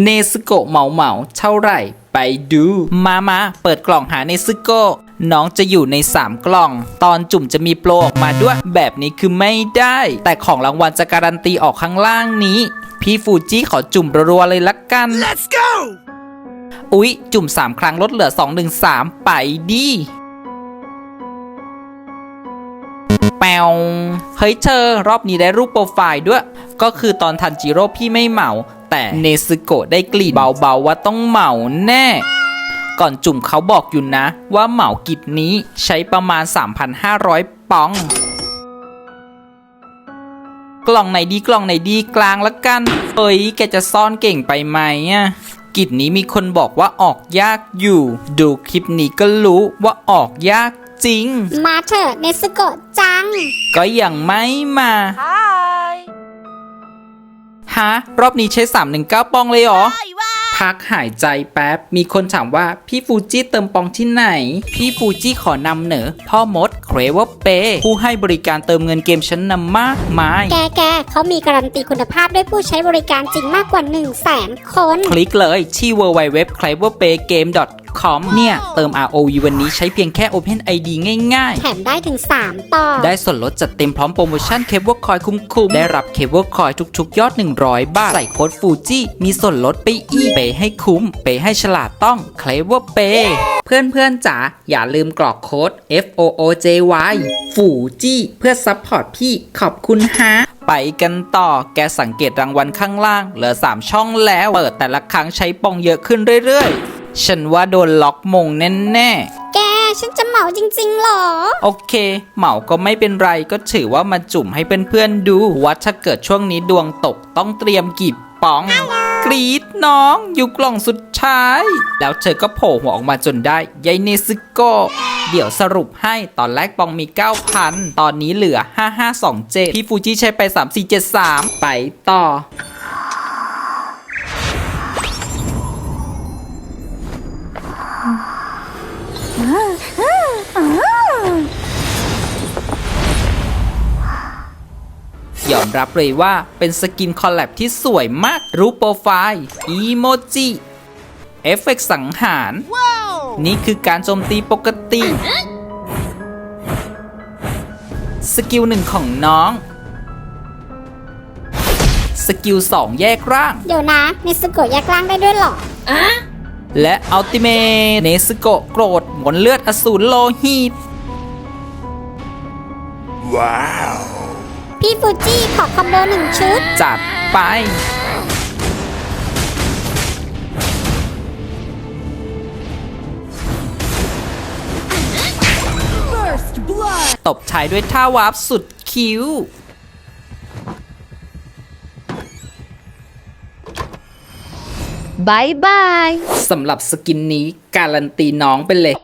เนสโกะเหมาเหมาๆเท่าไหร่ ไปดู มามาเปิดกล่องหาเนสโกะน้องจะอยู่ใน 3 กล่อง ตอนจุ่มจะมีโปรออกมาด้วย แบบนี้คือไม่ได้ แต่ของรางวัลจะการันตีออกข้างล่างนี้ พี่ฟูจิขอจุ่มรัวๆเลยละกัน Let's go! อุ๊ย จุ่ม 3 ครั้งลดเหลือ 2 1 3 ไปดิแปวเฮ้ยเธอ รอบนี้ได้รูปโปรไฟล์ด้วย ก็คือตอนทันจิโร่พี่ไม่เหมา แต่เนซึโกะได้กลิ่นเบาๆว่าต้องเหมาแน่ ก่อนจุ่มเขาบอกอยู่นะ ว่าเหมากิจนี้ใช้ประมาณ 3,500ปอง กล่องไหนดีกล่องไหนดีกลางละกัน เอ้ยแกจะซ่อนเก่งไปไหมอะกิจนี้มีคนบอกว่าออกยากอยู่ ดูคลิปนี้ก็รู้ว่าออกยากจริง มาเถอะเนสโกะจัง ก็ยังไม่มา Hi! ฮะ รอบนี้ใช้ 319 ปองเลยเหรอ พักหายใจแป๊บ มีคนถามว่าพี่ฟูจิเติมปองที่ไหน พี่ฟูจิขอนำเหนอ พ่อมดเครเวอร์เป ผู้ให้บริการเติมเงินเกมชั้นนำมากมาย แกแกเขามีการันตีคุณภาพด้วยผู้ใช้บริการจริงมากกว่า1 0 0 0 0แสนคน คลิกเลยที่ www.cleverpaygame.com เนี่ย เติม ROV วันนี้ใช้เพียงแค่ Open ID ง่ายแถมได้ถึง 3 ต่อ ๆ ได้ส่วนลดจัดเต็มพร้อมโปรโมชั่นเคเบิลคอยคุ้มๆ ได้รับเคเบิลคอยทุกๆ ยอด 100 บาท ใส่โค้ดฟูจิมีส่วนลดไปอีกเปย์ให้คุ้ม เปย์ให้ฉลาดต้อง Clever Pay เพื่อนๆจ๋าอย่าลืมกรอกโค้ด F O O J Y ฟูจิเพื่อซัพพอร์ตพี่ขอบคุณฮะ ไปกันต่อ แกสังเกตรางวัลข้างล่าง เหลือ 3 ช่องแล้ว เปิดแต่ละครั้งใช้ปองเยอะขึ้นเรื่อยๆ ฉันว่าโดนล็อกมงแน่ๆแกฉันจะเหมาจริงๆหรอโอเค เหมาก็ไม่เป็นไรก็ถือว่ามาจุ่มให้เพื่อนๆดู ว่าถ้าเกิดช่วงนี้ดวงตกต้องเตรียมกี่ป๋อง กรีดน้อง อยู่กล่องสุดท้าย แล้วเธอก็โผล่หัวออกมาจนได้ยายเนซึโกะเดี๋ยวสรุปให้ตอนแรกปองมี 9,000 ตอนนี้เหลือ 5527 พี่ฟูจิใช้ไป 3473 ไปต่อ ยอมรับเลยว่าเป็นสกินคอลแลบที่สวยมากรูปโปรไฟล์ อีโมจิ เอฟเฟกต์สังหาร นี่คือการโจมตีปกติ สกิลหนึ่งของน้อง สกิลสองแยกร่าง เดี๋ยวนะเนสโกะแยกล่างได้ด้วยเหรอ และอัลติเมเนสโกะโกรธหมนเลือดอสูรโลหิต Wow! พี่ฟูจิขอคอมโบหนึ่งชุด จัดไป ตบท้ายด้วยท่าวาร์ปสุดคิ้ว บายบายสำหรับสกินนี้การันตีน้องไปเลย